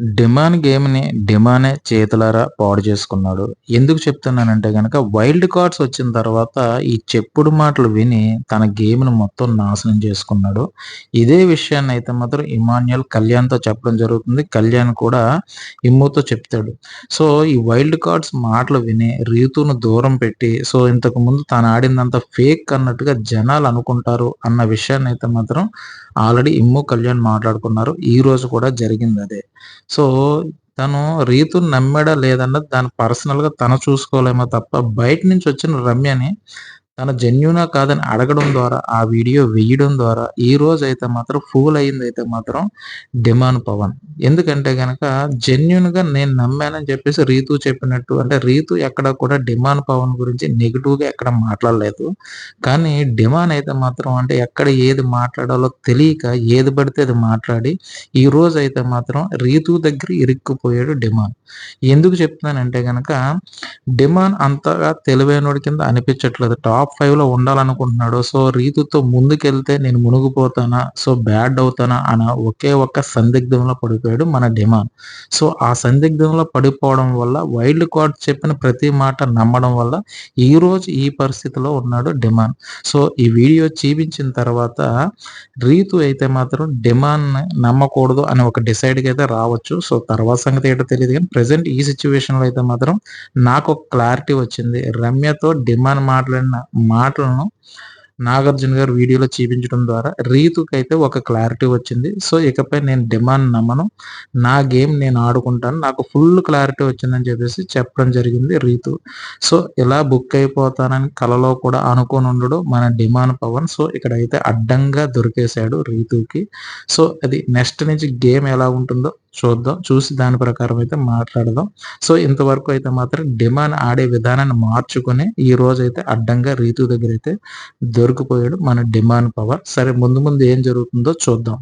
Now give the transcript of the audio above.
డిమాన్ గేమ్‌ని డిమానే చేతులారా పాడు చేసుకున్నాడు. ఎందుకు చెప్తున్నానంటే కనుక వైల్డ్ కార్డ్స్ వచ్చిన తర్వాత ఈ చెప్పుడు మాటలు విని తన గేమ్‌ని మొత్తం నాశనం చేసుకున్నాడు. ఇదే విషయాన్ని అయితే మాత్రం ఇమాన్యుయల్ కళ్యాణ్‌తో చెప్పడం జరుగుతుంది. కళ్యాణ్ కూడా ఇమ్ముతో చెప్తాడు. సో ఈ వైల్డ్ కార్డ్స్ మాటలు విని రీతును దూరం పెట్టి సో ఇంతకు ముందు తాను ఆడిందంత ఫేక్ అన్నట్టుగా జనాలు అనుకుంటారు అన్న విషయాన్ని అయితే మాత్రం ఆల్రెడీ ఇమ్ము కళ్యాణ్ మాట్లాడుకున్నారు. ఈ రోజు కూడా జరిగింది అదే. సో తను రీతుని నమ్మాడా లేదన్నది దాన్ని పర్సనల్‌గా తను చూసుకోలేమో తప్ప బయట నుంచి వచ్చిన రమ్యని తన జెన్యునా కాదని అడగడం ద్వారా, ఆ వీడియో వేయడం ద్వారా ఈ రోజు అయితే మాత్రం ఫూల్ అయితే మాత్రం డిమాండ్ పవన్. ఎందుకంటే గనక జెన్యూన్‌గా నేను నమ్మానని చెప్పేసి రీతు చెప్పినట్టు అంటే రీతు ఎక్కడ కూడా డిమాండ్ పవన్ గురించి నెగెటివ్‌గా ఎక్కడ మాట్లాడలేదు. కానీ డిమాండ్ అయితే మాత్రం అంటే ఎక్కడ ఏది మాట్లాడాలో తెలియక ఏది పడితే అది మాట్లాడి ఈ రోజు అయితే మాత్రం రీతు దగ్గర ఇరుక్కుపోయాడు డిమాండ్. ఎందుకు చెప్తున్నానంటే గనక డిమాండ్ అంతగా తెలివైనోడి కింద అనిపించట్లేదు. టాప్ టాప్ ఫైవ్లో ఉండాలనుకుంటున్నాడు. సో రీతుతో ముందుకెళ్తే నేను మునిగిపోతానా? సో బ్యాడ్ అవుతానా? అన్న ఒకే ఒక్క సందిగ్ధంలో పడిపోయాడు మన డిమాండ్. సో ఆ సందిగ్ధంలో పడిపోవడం వల్ల వైల్డ్ కార్డ్ చెప్పిన ప్రతి మాట నమ్మడం వల్ల ఈ రోజు ఈ పరిస్థితిలో ఉన్నాడు డిమాండ్. సో ఈ వీడియో చూపించిన తర్వాత రీతు అయితే మాత్రం డిమాండ్‌ని నమ్మకూడదు అని ఒక డిసైడ్‌కి అయితే రావచ్చు. సో తర్వాత సంగతి ఏంటో తెలియదు కానీ ప్రెజెంట్ ఈ సిచ్యువేషన్లో అయితే మాత్రం నాకు ఒక క్లారిటీ వచ్చింది. రమ్యతో డిమాండ్ మాట్లాడిన మాటలను నాగార్జున గారు వీడియోలో చూపించడం ద్వారా రీతుకైతే ఒక క్లారిటీ వచ్చింది. సో ఇకపై నేను డిమాండ్ నమ్మను. నా గేమ్ నేను ఆడుకుంటాను. నాకు ఫుల్ క్లారిటీ వచ్చిందని చెప్పేసి చెప్పడం జరిగింది రీతు. సో ఇలా బుక్ అయిపోతానని కలలో కూడా అనుకోని ఉండడు మన డిమాండ్ పవన్. సో ఇక్కడైతే అడ్డంగా దొరికేశాడు రీతుకి. సో అది నెక్స్ట్ నుంచి గేమ్ ఎలా ఉంటుందో చూద్దాం. చూసి దాని ప్రకారం అయితే మాట్లాడదాం. సో ఇంతవరకు అయితే మాత్రం డిమాండ్ ఆడే విధానాన్ని మార్చుకుని ఈ రోజైతే అడ్డంగా రీతు అయితే దొరికిపోయాడు మన డిమాండ్ పవర్. సరే ముందు ముందు ఏం జరుగుతుందో చూద్దాం.